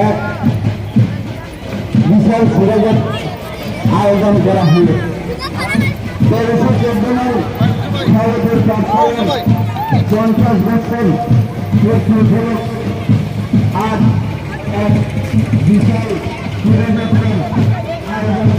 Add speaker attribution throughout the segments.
Speaker 1: এক বিশাল সুরগত আয়োজন করা হল তেরোশো চোদ্দ নং সালেপুর পাঠশালার পঞ্চাশ বছর পূর্তি উপলক্ষ আজ এক বিশাল সুরগতের আয়োজন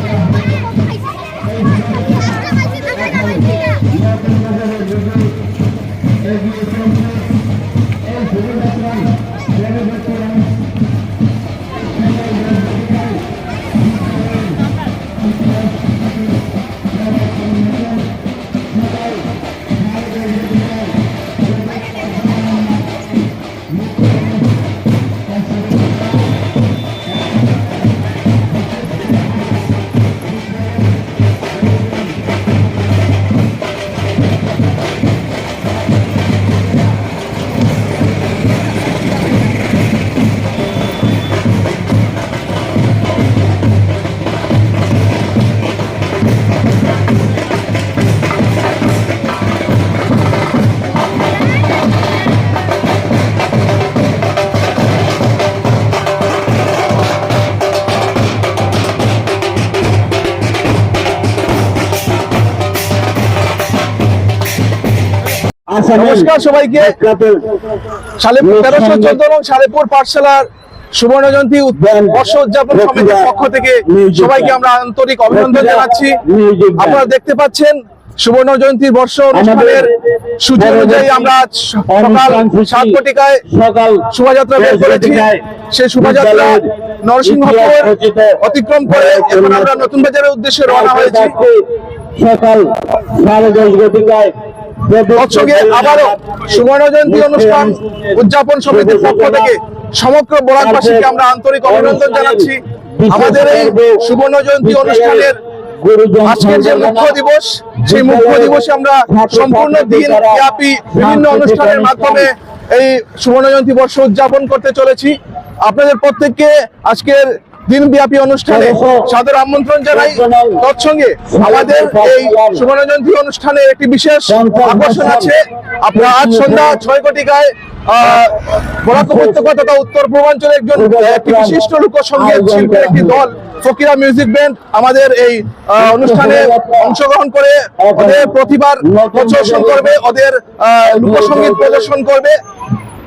Speaker 2: নমস্কার সবাইকে। সালেপুর তেরোশো চোদ্দ এবং সালেপুর পাঠশালার সুবর্ণ জয়ন্তী বর্ষ উদযাপন সমিতির পক্ষ থেকে সবাইকে আমরা আন্তরিক অভিনন্দন জানাচ্ছি। আপনারা দেখতে পাচ্ছেন সুবর্ণ জয়ন্তীর বর্ষ অনুষ্ঠানের সূচি অনুযায়ী আমরা সকাল সাত কোটিকায়
Speaker 1: সকাল
Speaker 2: শোভাযাত্রা বের করেছি। সেই শোভাযাত্রা নরসিংহপুর অতিক্রম করে এখন আমরা নতুন বাজারের উদ্দেশ্যে রওনা হয়েছি।
Speaker 1: সকাল সাড়ে দশ ঘটিকায়
Speaker 2: দর্শকে আবারও সুবর্ণ জয়ন্তী অনুষ্ঠান উদযাপন সমিতির পক্ষ থেকে সমগ্র বরাকবাসীকে আমরা আন্তরিক অভিনন্দন জানাচ্ছি। আমাদের এই সুবর্ণ জয়ন্তী অনুষ্ঠানের আজকের যে মুখ্য দিবস সেই মুখ্য দিবসে আমরা সম্পূর্ণ দিন ব্যাপী বিভিন্ন অনুষ্ঠানের মাধ্যমে এই সুবর্ণ জয়ন্তী বর্ষ উদযাপন করতে চলেছি। আপনাদের প্রত্যেককে আজকের দিনব্যাপী অনুষ্ঠানে সাদর আমন্ত্রণ জানাই। তৎসঙ্গে আমাদের এই সুবর্ণ জয়ন্তী অনুষ্ঠানের একটি বিশেষ আকর্ষণ আছে। আপনারা আজ সন্ধ্যা ছয় কোটিকায় আহ, বরাক উপত্যকা তথা উত্তর পূর্বাঞ্চলের একজন একটি বিশিষ্ট লোকসঙ্গীত শিল্পের একটি দল ফকিরা মিউজিক ব্যান্ড আমাদের এই অনুষ্ঠানে অংশগ্রহণ করে ওদের প্রতিভার প্রদর্শন করবে ওদের আহ, লোকসঙ্গীত প্রদর্শন করবে।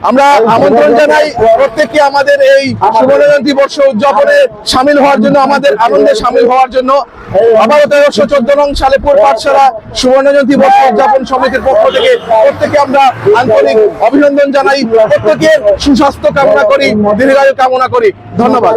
Speaker 2: আমরা আমন্ত্রণ জানাই প্রত্যেককে আমাদের এই সুবর্ণ বর্ষ উদযাপনে সামিল হওয়ার জন্য, আমাদের আনন্দে সামিল হওয়ার জন্য। আবারও তেরোশো চোদ্দ নং সালেপুর পাঠশালা সুবর্ণ জয়ন্তী বর্ষ উদযাপন সমিতির পক্ষ থেকে প্রত্যেকে আমরা আন্তরিক অভিনন্দন জানাই। প্রত্যেকের সুস্বাস্থ্য কামনা করি, দীর্ঘায়ু কামনা করি। ধন্যবাদ।